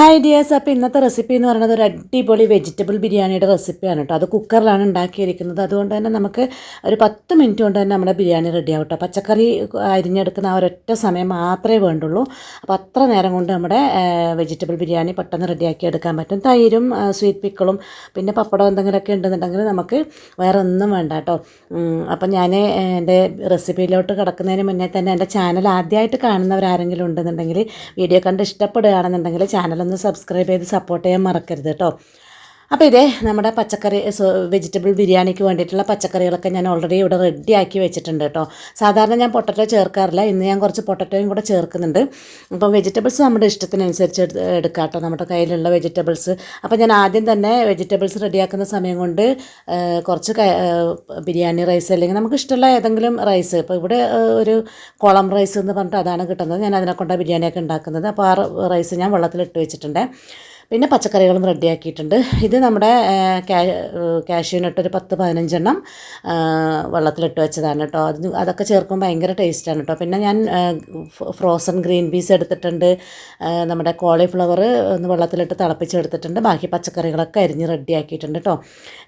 Hi dears അപ്പോൾ ഇന്നത്തെ recipe എന്ന് പറയുന്നത് ഒരു അടിപൊളി വെജിറ്റബിൾ ബിരിയാണിയുടെ റെസിപ്പിയാണ് കേട്ടോ അത് കുക്കറിലാണ് ഉണ്ടാക്കിയിരിക്കുന്നത്. അതുകൊണ്ട് തന്നെ നമുക്ക് ഒരു പത്ത് മിനിറ്റ് കൊണ്ട് തന്നെ നമ്മുടെ ബിരിയാണി റെഡി ആവും കേട്ടോ പച്ചക്കറി അരിഞ്ഞെടുക്കുന്ന ആ ഒരൊറ്റ സമയം മാത്രമേ വേണ്ടുള്ളൂ. അപ്പോൾ അത്ര നേരം കൊണ്ട് നമ്മുടെ വെജിറ്റബിൾ ബിരിയാണി പെട്ടെന്ന് റെഡിയാക്കി എടുക്കാൻ പറ്റും. തൈരും സ്വീറ്റ് പിക്കിളും പിന്നെ പപ്പടം എന്തെങ്കിലുമൊക്കെ ഉണ്ടെന്നുണ്ടെങ്കിൽ നമുക്ക് വേറെ ഒന്നും വേണ്ട കേട്ടോ അപ്പം ഞാൻ എന്റെ റെസിപ്പിയിലോട്ട് കിടക്കുന്നതിന് മുന്നേ തന്നെ എന്റെ ചാനൽ ആദ്യമായിട്ട് കാണുന്നവരാരെങ്കിലും ഉണ്ടെന്നുണ്ടെങ്കിൽ വീഡിയോ കണ്ട് ഇഷ്ടപ്പെടുകയാണെന്നുണ്ടെങ്കിൽ ചാനലൊന്ന് സബ്സ്ക്രൈബ് ചെയ്ത് സപ്പോർട്ട് ചെയ്യാൻ മറക്കരുത് കേട്ടോ അപ്പോൾ ഇതേ നമ്മുടെ പച്ചക്കറി വെജിറ്റബിൾ ബിരിയാണിക്ക് വേണ്ടിയിട്ടുള്ള പച്ചക്കറികളൊക്കെ ഞാൻ ഓൾറെഡി ഇവിടെ റെഡി ആക്കി വെച്ചിട്ടുണ്ട് കേട്ടോ. സാധാരണ ഞാൻ പൊട്ടറ്റോ ചേർക്കാറില്ല. ഇന്ന് ഞാൻ കുറച്ച് പൊട്ടറ്റോയും കൂടെ ചേർക്കുന്നുണ്ട്. അപ്പോൾ വെജിറ്റബിൾസ് നമ്മുടെ ഇഷ്ടത്തിനനുസരിച്ച് എടുക്കാം കേട്ടോ നമ്മുടെ കയ്യിലുള്ള വെജിറ്റബിൾസ് അപ്പോൾ ഞാൻ ആദ്യം തന്നെ വെജിറ്റബിൾസ് റെഡിയാക്കുന്ന സമയം കൊണ്ട് കുറച്ച് ബിരിയാണി റൈസ് അല്ലെങ്കിൽ നമുക്ക് ഇഷ്ടമുള്ള ഏതെങ്കിലും റൈസ് ഇപ്പോൾ ഇവിടെ ഒരു കുളം റൈസ് എന്ന് പറഞ്ഞിട്ട് അതാണ് കിട്ടുന്നത്. ഞാൻ അതിനെ കൊണ്ടാണ് ബിരിയാണിയൊക്കെ ഉണ്ടാക്കുന്നത്. അപ്പോൾ ആ റൈസ് ഞാൻ വെള്ളത്തിലിട്ട് വെച്ചിട്ടുണ്ട്. പിന്നെ പച്ചക്കറികളും റെഡിയാക്കിയിട്ടുണ്ട് ഇത് നമ്മുടെ കാഷ്യൂനട്ട് ഒരു പത്ത് പതിനഞ്ചെണ്ണം വെള്ളത്തിലിട്ട് വെച്ചതാണ് കേട്ടോ അത് അതൊക്കെ ചേർക്കുമ്പോൾ ഭയങ്കര ടേസ്റ്റാണ് കേട്ടോ പിന്നെ ഞാൻ ഫ്രോസൺ ഗ്രീൻ പീസ് എടുത്തിട്ടുണ്ട്. നമ്മുടെ കോളിഫ്ലവർ ഒന്ന് വെള്ളത്തിലിട്ട് തിളപ്പിച്ചെടുത്തിട്ടുണ്ട്. ബാക്കി പച്ചക്കറികളൊക്കെ അരിഞ്ഞ് റെഡിയാക്കിയിട്ടുണ്ട് കേട്ടോ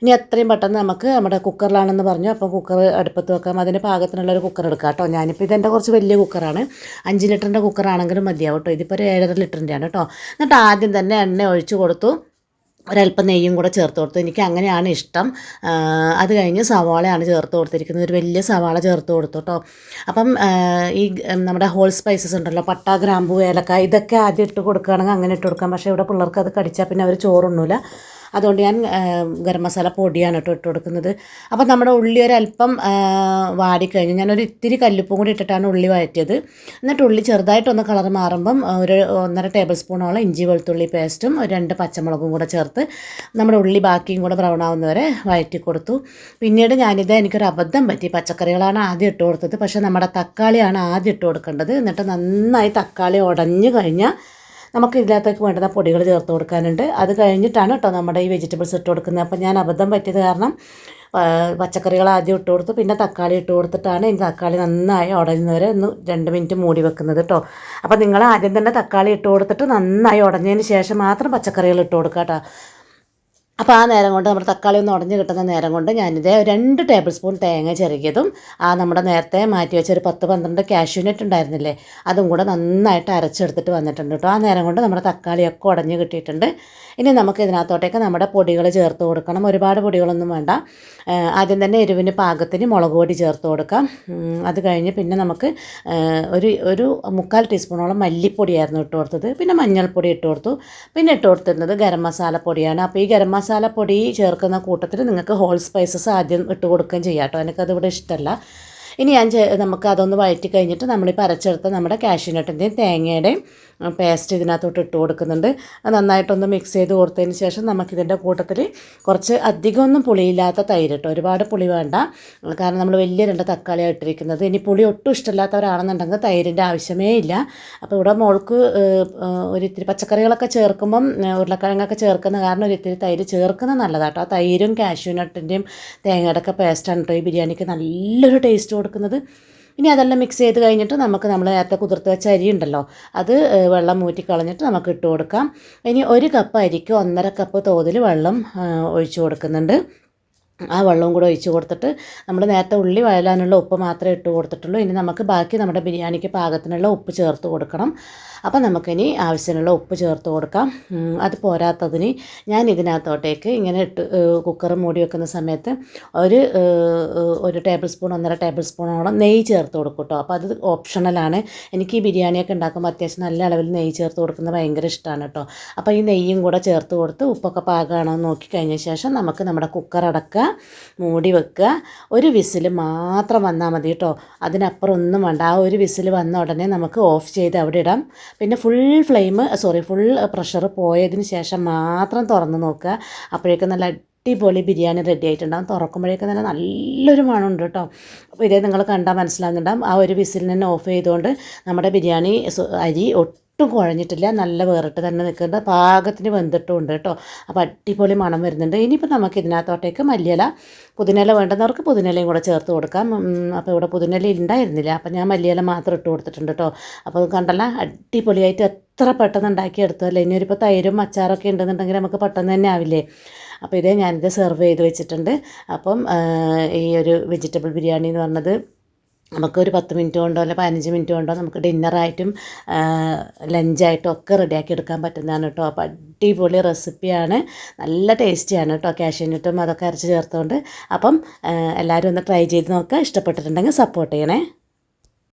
ഇനി എത്രയും പെട്ടെന്ന് നമുക്ക് നമ്മുടെ കുക്കറിലാണെന്ന് പറഞ്ഞു. അപ്പോൾ കുക്കർ അടുപ്പത്ത് വെക്കാം. അതിന് പാകത്തിനുള്ള ഒരു കുക്കർ എടുക്കാം കേട്ടോ ഞാനിപ്പോൾ ഇതെന്റെ കുറച്ച് വലിയ കുക്കറാണ്. അഞ്ച് ലിറ്ററിന്റെ കുക്കറാണെങ്കിലും മതിയാവും കേട്ടോ ഇതിപ്പോൾ ഒരു ഏഴര ലിറ്ററിന്റെയാണ് കേട്ടോ എന്നിട്ട് ആദ്യം തന്നെ എണ്ണ ഒഴിച്ച് കൊടുത്തു. ഒരല്പം നെയ്യും കൂടെ ചേർത്ത് കൊടുത്തു. എനിക്ക് അങ്ങനെയാണ് ഇഷ്ടം. അത് കഴിഞ്ഞ് സവാളയാണ് ചേർത്ത് കൊടുത്തിരിക്കുന്നത്. ഒരു വലിയ സവാള ചേർത്ത് കൊടുത്തു കേട്ടോ അപ്പം ഈ നമ്മുടെ ഹോൾ സ്പൈസസ് ഉണ്ടല്ലോ. പട്ട ഗ്രാമ്പു ഏലക്ക ഇതൊക്കെ ആദ്യം ഇട്ട് കൊടുക്കുകയാണെങ്കിൽ അങ്ങനെ ഇട്ട് കൊടുക്കാം. പക്ഷേ ഇവിടെ പിള്ളേർക്ക് അത് കടിച്ചാൽ പിന്നെ അവർ ചോറുണ്ണൂല. അതുകൊണ്ട് ഞാൻ ഗരം മസാല പൊടിയാണ് കേട്ടോ ഇട്ട് കൊടുക്കുന്നത്. അപ്പോൾ നമ്മുടെ ഉള്ളി ഒരല്പം വാടിക്കഴിഞ്ഞു. ഞാനൊരു ഇത്തിരി കല്ലുപ്പും കൂടി ഇട്ടിട്ടാണ് ഉള്ളി വഴറ്റിയത്. എന്നിട്ട് ഉള്ളി ചെറുതായിട്ടൊന്ന് കളർ മാറുമ്പം ഒരു ഒന്നര ടേബിൾ സ്പൂണോളം ഇഞ്ചി വെളുത്തുള്ളി പേസ്റ്റും ഒരു രണ്ട് പച്ചമുളകും കൂടെ ചേർത്ത് നമ്മുടെ ഉള്ളി ബാക്കിയും കൂടെ ബ്രൗൺ ആവുന്നവരെ വഴറ്റി കൊടുത്തു. പിന്നീട് ഞാനിത് എനിക്കൊരു അബദ്ധം പറ്റി. പച്ചക്കറികളാണ് ആദ്യം ഇട്ട് കൊടുത്തത്. പക്ഷേ നമ്മുടെ തക്കാളിയാണ് ആദ്യം ഇട്ട് കൊടുക്കേണ്ടത്. എന്നിട്ട് നന്നായി തക്കാളി ഉടഞ്ഞു കഴിഞ്ഞാൽ നമുക്ക് ഇതിനകത്തേക്ക് വേണ്ടുന്ന പൊടികൾ ചേർത്ത് കൊടുക്കാനുണ്ട്. അത് കഴിഞ്ഞിട്ടാണ് കേട്ടോ നമ്മുടെ ഈ വെജിറ്റബിൾസ് ഇട്ട് കൊടുക്കുന്നത്. അപ്പം ഞാൻ അബദ്ധം പറ്റിയത് കാരണം പച്ചക്കറികൾ ആദ്യം ഇട്ട് കൊടുത്തു. പിന്നെ തക്കാളി ഇട്ട് കൊടുത്തിട്ടാണ് എനിക്ക് തക്കാളി നന്നായി ഉടഞ്ഞവരെ ഒന്ന് രണ്ട് മിനിറ്റ് മൂടി വെക്കുന്നത് കേട്ടോ. അപ്പോൾ നിങ്ങൾ ആദ്യം തന്നെ തക്കാളി ഇട്ട് കൊടുത്തിട്ട് നന്നായി ഉടഞ്ഞതിന് ശേഷം മാത്രം പച്ചക്കറികൾ ഇട്ട് കൊടുക്കുക കേട്ടോ. അപ്പോൾ ആ നേരം കൊണ്ട് നമ്മുടെ തക്കാളി ഒന്ന് ഉടഞ്ഞ് കിട്ടുന്ന നേരം കൊണ്ട് ഞാനിത് രണ്ട് ടേബിൾ സ്പൂൺ തേങ്ങ ചെറുകിയതും ആ നമ്മുടെ നേരത്തെ മാറ്റി വെച്ച ഒരു പത്ത് പന്ത്രണ്ട് കാഷ്യൂനട്ട് ഉണ്ടായിരുന്നില്ലേ അതും കൂടെ നന്നായിട്ട് അരച്ചെടുത്തിട്ട് വന്നിട്ടുണ്ട് കേട്ടോ ആ നേരം കൊണ്ട് നമ്മുടെ തക്കാളിയൊക്കെ ഉടഞ്ഞ് കിട്ടിയിട്ടുണ്ട്. ഇനി നമുക്ക് ഇതിനകത്തോട്ടേക്ക് നമ്മുടെ പൊടികൾ ചേർത്ത് കൊടുക്കണം. ഒരുപാട് പൊടികളൊന്നും വേണ്ട. ആദ്യം തന്നെ എരിവിന് പാകത്തിന് മുളക് പൊടി ചേർത്ത് കൊടുക്കാം. അത് കഴിഞ്ഞ് പിന്നെ നമുക്ക് ഒരു ഒരു മുക്കാൽ ടീസ്പൂണോളം മല്ലിപ്പൊടിയായിരുന്നു ഇട്ട് കൊടുത്തത്. പിന്നെ മഞ്ഞൾപ്പൊടി ഇട്ട് കൊടുത്തു. പിന്നെ ഇട്ട് കൊടുത്തിരുന്നത് ഗരം മസാല പൊടിയാണ്. അപ്പോൾ ഈ ഗരം മസാല പൊടി ചേർക്കുന്ന കൂട്ടത്തിൽ നിങ്ങൾക്ക് ഹോൾ സ്പൈസസ് ആദ്യം ഇട്ട് കൊടുക്കുകയും ചെയ്യാം കേട്ടോ. എനിക്കത് ഇവിടെ ഇഷ്ടമല്ല ഇനി ഞാൻ നമുക്ക് അതൊന്ന് വഴറ്റി കഴിഞ്ഞിട്ട് നമ്മളീ പരച്ചെടുത്ത നമ്മുടെ കാഷ്യൂനട്ടിന്റെയും തേങ്ങയുടെയും പേസ്റ്റ് ഇതിനകത്തോട്ട് ഇട്ട് കൊടുക്കുന്നുണ്ട്. അത് നന്നായിട്ടൊന്ന് മിക്സ് ചെയ്ത് കൊടുത്തതിന് ശേഷം നമുക്കിതിന്റെ കൂട്ടത്തിൽ കുറച്ച് അധികം ഒന്നും പുളിയില്ലാത്ത തൈര് ഒരുപാട് പുളി വേണ്ട. കാരണം നമ്മൾ വലിയ രണ്ട് തക്കാളിയാണ് ഇട്ടിരിക്കുന്നത്. ഇനി പുളി ഒട്ടും ഇഷ്ടമില്ലാത്തവരാണെന്നുണ്ടെങ്കിൽ തൈരിന്റെ ആവശ്യമേ ഇല്ല. അപ്പോൾ ഇവിടെ മോൾക്ക് ഒരു ഇത്തിരി പച്ചക്കറികളൊക്കെ ചേർക്കുമ്പം ഉരുളക്കിഴങ്ങൊക്കെ ചേർക്കുന്ന കാരണം ഒരു ഇത്തിരി തൈര് ചേർക്കുന്നത് നല്ലതാട്ടോ ആ തൈരും കാഷ്യൂനട്ടിന്റെയും തേങ്ങയുടെ ഒക്കെ പേസ്റ്റാണ് കേട്ടോ ഈ ബിരിയാണിക്ക് നല്ലൊരു ടേസ്റ്റ് കൊടുക്കുന്നത്. ഇനി അതെല്ലാം മിക്സ് ചെയ്ത് കഴിഞ്ഞിട്ട് നമുക്ക് നമ്മൾ നേരത്തെ കുതിർത്ത് വെച്ച അരി ഉണ്ടല്ലോ അത് വെള്ളം ഊറ്റി കളഞ്ഞിട്ട് നമുക്ക് ഇട്ട് കൊടുക്കാം. ഇനി ഒരു കപ്പ് അരിക്ക് ഒന്നര കപ്പ് തോതിൽ വെള്ളം ഒഴിച്ച് കൊടുക്കുന്നുണ്ട്. ആ വെള്ളവും കൂടെ ഒഴിച്ച് കൊടുത്തിട്ട് നമ്മൾ നേരത്തെ ഉള്ളി വഴലാനുള്ള ഉപ്പ് മാത്രമേ ഇട്ട് കൊടുത്തിട്ടുള്ളൂ. ഇനി നമുക്ക് ബാക്കി നമ്മുടെ ബിരിയാണിക്ക് പാകത്തിനുള്ള ഉപ്പ് ചേർത്ത് കൊടുക്കണം. അപ്പോൾ നമുക്കിനി ആവശ്യത്തിനുള്ള ഉപ്പ് ചേർത്ത് കൊടുക്കാം. അത് പോരാത്തതിന് ഞാൻ ഇതിനകത്തോട്ടേക്ക് ഇങ്ങനെ ഇട്ട് കുക്കർ മൂടി വെക്കുന്ന സമയത്ത് ഒരു ഒരു ടേബിൾ സ്പൂൺ ഒന്നര ടേബിൾ സ്പൂണോളം നെയ്യ് ചേർത്ത് കൊടുക്കും കേട്ടോ. അപ്പോൾ അത് ഓപ്ഷണലാണ്. എനിക്ക് ഈ ബിരിയാണിയൊക്കെ ഉണ്ടാക്കുമ്പോൾ അത്യാവശ്യം നല്ല അളവിൽ നെയ്യ് ചേർത്ത് കൊടുക്കുന്നത് ഭയങ്കര ഇഷ്ടമാണ് കേട്ടോ. അപ്പോൾ ഈ നെയ്യും കൂടെ ചേർത്ത് കൊടുത്ത് ഉപ്പൊക്കെ പാകമാണോ എന്ന് നോക്കി കഴിഞ്ഞ ശേഷം നമുക്ക് നമ്മുടെ കുക്കർ അടക്കുക മൂടി വെക്കുക. ഒരു വിസിൽ മാത്രം വന്നാൽ മതി കേട്ടോ. അതിനപ്പുറം ഒന്നും വേണ്ട. ആ ഒരു വിസിൽ വന്ന ഉടനെ നമുക്ക് ഓഫ് ചെയ്ത് അവിടെ ഇടാം. പിന്നെ full flame sorry full pressure പോയതിന് ശേഷം മാത്രം തുറന്ന് നോക്കുക. അപ്പോഴേക്കും നല്ല അടിപൊളി ബിരിയാണി റെഡി ആയിട്ടുണ്ടാകും തുറക്കുമ്പോഴേക്കും തന്നെ നല്ലൊരു മണമുണ്ട് കേട്ടോ. അപ്പോൾ ഇതേ നിങ്ങൾ കണ്ടാൽ മനസ്സിലാകുന്നുണ്ടാകും ആ ഒരു വിസിൽ തന്നെ ഓഫ് ചെയ്തുകൊണ്ട് നമ്മുടെ ബിരിയാണി അരി ഒട്ടും ഒട്ടും കുഴഞ്ഞിട്ടില്ല. നല്ല വേറിട്ട് തന്നെ നിൽക്കുന്നുണ്ട്. പാകത്തിന് വെന്തിട്ടുമുണ്ട് കേട്ടോ. അപ്പോൾ അടിപൊളി മണം വരുന്നുണ്ട്. ഇനിയിപ്പോൾ നമുക്ക് ഇതിനകത്തോട്ടേക്ക് മല്ലിയില പുതിനില വേണ്ടുന്നവർക്ക് പുതിനിലയും കൂടെ ചേർത്ത് കൊടുക്കാം. അപ്പോൾ ഇവിടെ പുതിനില ഉണ്ടായിരുന്നില്ല അപ്പോൾ ഞാൻ മല്ലിയില മാത്രം ഇട്ട് കൊടുത്തിട്ടുണ്ട് കേട്ടോ. അപ്പോൾ കണ്ടല്ല അടിപൊളിയായിട്ട് എത്ര പെട്ടെന്ന് ഉണ്ടാക്കിയെടുത്തല്ലേ ഇനി ഇപ്പോൾ തൈരും അച്ചാറൊക്കെ ഉണ്ടെന്നുണ്ടെങ്കിൽ നമുക്ക് പെട്ടെന്ന് തന്നെ ആവില്ലേ? അപ്പോൾ ഇതേ ഞാനിത് സെർവ് ചെയ്ത് വെച്ചിട്ടുണ്ട്. അപ്പം ഈ ഒരു വെജിറ്റബിൾ ബിരിയാണി എന്ന് പറഞ്ഞത് നമുക്കൊരു പത്ത് മിനിറ്റ് കൊണ്ടോ അല്ലെങ്കിൽ പതിനഞ്ച് മിനിറ്റ് കൊണ്ടോ നമുക്ക് ഡിന്നറായിട്ടും ലഞ്ചായിട്ടും ഒക്കെ റെഡിയാക്കി എടുക്കാൻ പറ്റുന്നതാണ് കേട്ടോ. അപ്പോൾ അടിപൊളി റെസിപ്പിയാണ്. നല്ല ടേസ്റ്റിയാണ് കേട്ടോ. കാഷ്യൂനട്ടും അതൊക്കെ അരച്ച് ചേർത്തുകൊണ്ട് അപ്പം എല്ലാവരും ഒന്ന് ട്രൈ ചെയ്ത് നോക്കുക ഇഷ്ടപ്പെട്ടിട്ടുണ്ടെങ്കിൽ സപ്പോർട്ട് ചെയ്യണേ.